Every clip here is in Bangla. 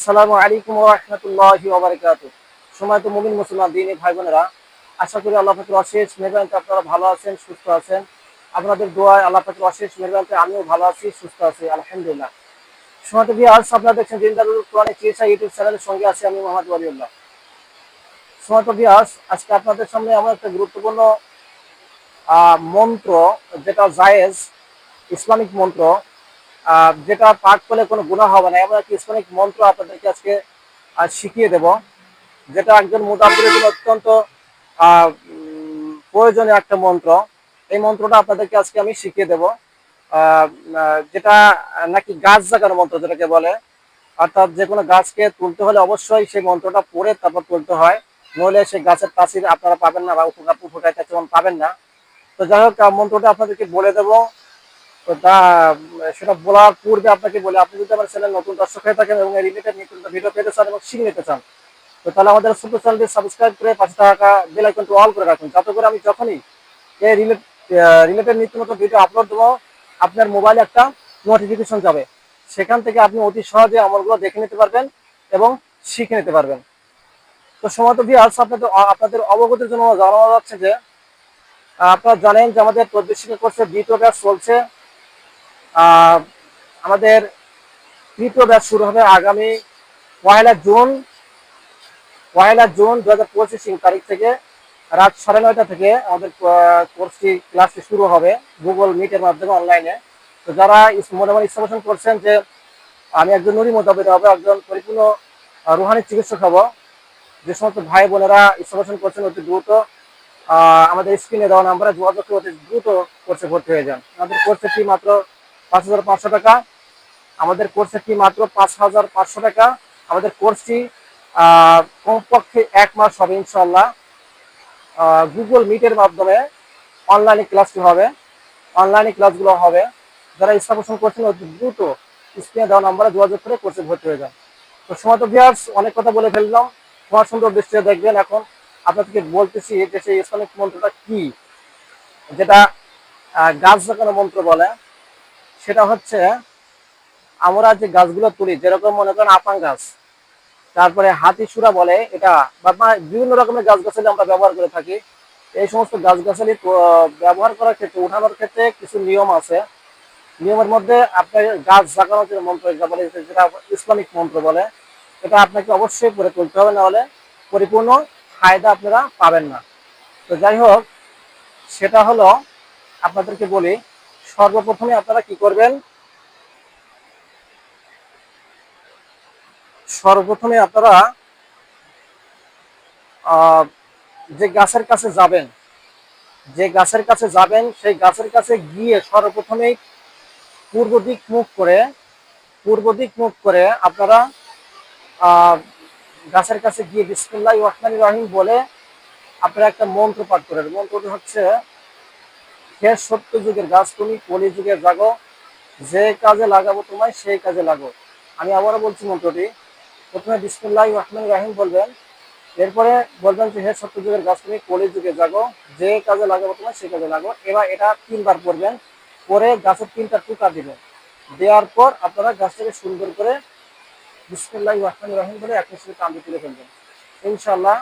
আসসালামু আলাইকুম রহমতুল্লাহি ওবরাকাতু সময় তো মুমিন মুসলমান, দিনী ভাই বোনেরা, আশা করি আল্লাহ পাকের অশেষ মেহরবানিতে আপনারা ভালো আছেন, সুস্থ আছেন। আপনাদের দোয়ায় আল্লাহ পাকের অশেষ মেহরবানিতে আমিও ভালো আছি, সুস্থ আছি, আলহামদুলিল্লাহ। সময় তো বিয়ার্স আপনারা দেখছেন দিনদারুল কোরআনের চিকিৎসা ইউটিউব চ্যানেলের সঙ্গে আছি আমি মোহাম্মদ ওয়ালিউল্লাহ। সময় তো বিয়ার্স আজকে আপনাদের সামনে আমার একটা গুরুত্বপূর্ণ মন্ত্র, যেটা জায়েজ, ইসলামিক মন্ত্র যেটা পাঠ করলে কোনো গুণা হবে না, এমন একটি ইসলামিক মন্ত্র আপনাদেরকে আজকে শিখিয়ে দেব, যেটা একজন জন্য অত্যন্ত প্রয়োজনীয় একটা মন্ত্র। এই মন্ত্রটা আপনাদেরকে আজকে আমি শিখিয়ে দেব যেটা নাকি গাছ জাগানোর মন্ত্র যেটাকে বলে। অর্থাৎ যে কোনো গাছকে তুলতে হলে অবশ্যই সেই মন্ত্রটা পড়ে তারপর তুলতে হয়, নইলে সেই গাছের তাসির আপনারা পাবেন না বা উপকার উপকার তেমন পাবেন না। তো যাই হোক মন্ত্রটা আপনাদেরকে বলে দেবো তো তা, সেটা বলার পূর্বে আপনাকে বলে, আপনি যদি আমার চ্যানেল নতুন দর্শক হয়ে থাকেন এবং ভিডিও পেতে চান এবং শিখে নিতে চান, তো তাহলে আমাদের ছোট চ্যানেলটি সাবস্ক্রাইব করে পাশে থাকা বেল আইকনটি অল করে রাখুন। যাতে করে আমি যখনই এই রিলেটেড নিত্য নতুন ভিডিও আপলোড দেবো, আপনার মোবাইলে একটা নোটিফিকেশন যাবে। সেখান থেকে আপনি অতি সহজে আমলগুলো দেখে নিতে পারবেন এবং শিখে নিতে পারবেন। তো সময় তো বিয়ার্স আপনাদের আপনাদের অবগতির জন্য জানানো যাচ্ছে যে, আপনারা জানেন যে আমাদের প্রবেশিকা করছে দ্বিতীয় ব্যাচ চলছে। আমাদের তৃতীয় ব্যাচ শুরু হবে আগামী পয়লা জুন। পয়লা জুন দু হাজার পঁচিশ তারিখ থেকে রাত সাড়ে নয়টা থেকে আমাদের কোর্সটি, ক্লাসটি শুরু হবে গুগল মিটের মাধ্যমে অনলাইনে। তো যারা মনে ইচ্ছা করছেন যে আমি একজন নুরি মোতাবেক হব, একজন পরিপূর্ণ রুহানি চিকিৎসক হব, যে সমস্ত ভাই বোনেরা পোষণ করছেন অতি দ্রুত আমাদের স্ক্রিনে দেওয়া নাম্বারে যোগাযোগ অতি দ্রুত কোর্সে ভর্তি হয়ে যান। আমাদের কোর্সের ফি মাত্র পাঁচ হাজার পাঁচশো টাকা। আমাদের কোর্সের ফি মাত্র পাঁচ হাজার পাঁচশো টাকা। আমাদের কোর্সটি কমপক্ষে এক মাস হবে ইনশাল্লাহ গুগল মিটের মাধ্যমে অনলাইনে ক্লাসটি হবে। অনলাইনে ক্লাসগুলো হবে। যারা ইচ্ছা করছেন দ্রুত স্ক্রিনে দেওয়া নাম্বারে যোগাযোগ করে কোর্সে ভর্তি হয়ে যান। তো সময় তো অনেক কথা বলে ফেললাম। তোমার সুন্দর দৃষ্টিতে দেখবেন এখন। আপনাদেরকে বলতেছি যে সেই ইসলামিক মন্ত্রটা কি? যেটা গাছ জাগানো মন্ত্র বলে। সেটা হচ্ছে আমরা যে গাছগুলো তুলি, যেরকম মনে করেন আপাং গাছ, তারপরে হাতি সুরা বলে, এটা বিভিন্ন রকমের গাছ গাছালি আমরা ব্যবহার করে থাকি। এই সমস্ত গাছ গাছালি ব্যবহার করার ক্ষেত্রে, উঠানোর ক্ষেত্রে কিছু নিয়ম আছে। নিয়মের মধ্যে আপনার গাছ জাগানোর যে মন্ত্র বলে, যেটা ইসলামিক মন্ত্র বলে, এটা আপনাকে অবশ্যই করে তুলতে হবে, নাহলে পরিপূর্ণ ফায়দা আপনারা পাবেন না। তো যাই হোক, সেটা হলো আপনাদেরকে বলি সর্বপ্রথমে আপনারা কি করবেন? সর্বপ্রথমে আপনারা যে গাছের কাছে যাবেন, যে গাছের কাছে যাবেন, সেই গাছের কাছে গিয়ে সর্বপ্রথমেই পূর্ব দিক মুখ করে, পূর্ব দিক মুখ করে আপনারা গাছের কাছে গিয়ে বিসমুল্লাহ রহমান রহিম বলে আপনারা একটা মন্ত্র পাঠ করেন। মন্ত্রটি হচ্ছে হে সত্য যুগের গাছ তুমি কলি যুগের জাগো। যে কাজে লাগাবো তোমায়, সেই কাজে লাগো। আমি আবারও বলছি মন্ত্রটি। প্রথমে বিসমুল্লাহ রহমান রাহিম বলবেন। এরপরে বলবেন যে, হে সত্য যুগের গাছ তুমি কলি যুগে জাগো। যে কাজে লাগাবো তোমায়, সেই কাজে লাগো। এবার এটা তিনবার পড়বেন। পরে গাছের তিনটা টুকা দিবেন। দেওয়ার পর আপনারা গাছটাকে সুন্দর করে বিসমুল্লাহ রহমান রাহিম বলে এক মিশরে কান্দে তুলে ফেলবেন। ইনশাল্লাহ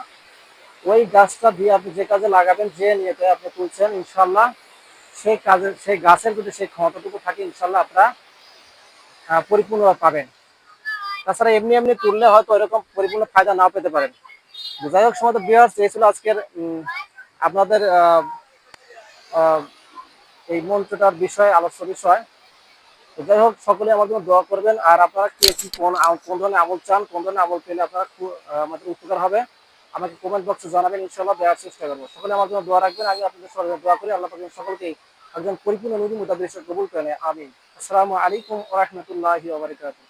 ওই গাছটা দিয়ে আপনি যে কাজে লাগাবেন, যে নিয়েতে আপনি তুলছেন ইনশাল্লাহ সেই কাজের, সেই গাছের যদি সেই ক্ষমতাটুকু থাকে ইনশাল্লাহ আপনারা পরিপূর্ণ পাবেন। তাছাড়া এমনি এমনি তুললে হয়তো এরকম পরিপূর্ণ ফায়দা নাও পেতে পারেন। যাই হোক সময় বিহার এই ছিল আজকের আপনাদের এই মন্ত্রটার বিষয়, আলোচ্য বিষয়। যাই হোক সকলে আমার জন্য দোয়া করবেন। আর আপনারা কে কি কোন কোন ধরনের আমল চান, কোন ধরনের আমল পেলে আপনারা আমাদের উপকার হবে। আমাকে কমেন্ট বক্সে জানাবেন ইনশাল্লাহ দেওয়ার চেষ্টা করব। সকলে আমার জন্য দোয়া রাখবেন, আমি আপনাদের সঙ্গে দোয়া করি। আল্লাহ পাক সকলকে একজন পরিপূর্ণ নদী মোতাবেক কবুল করেন আমিন। আসসালামু আলাইকুম ওয়া রাহমাতুল্লাহি ওয়া বারাকাতুহু।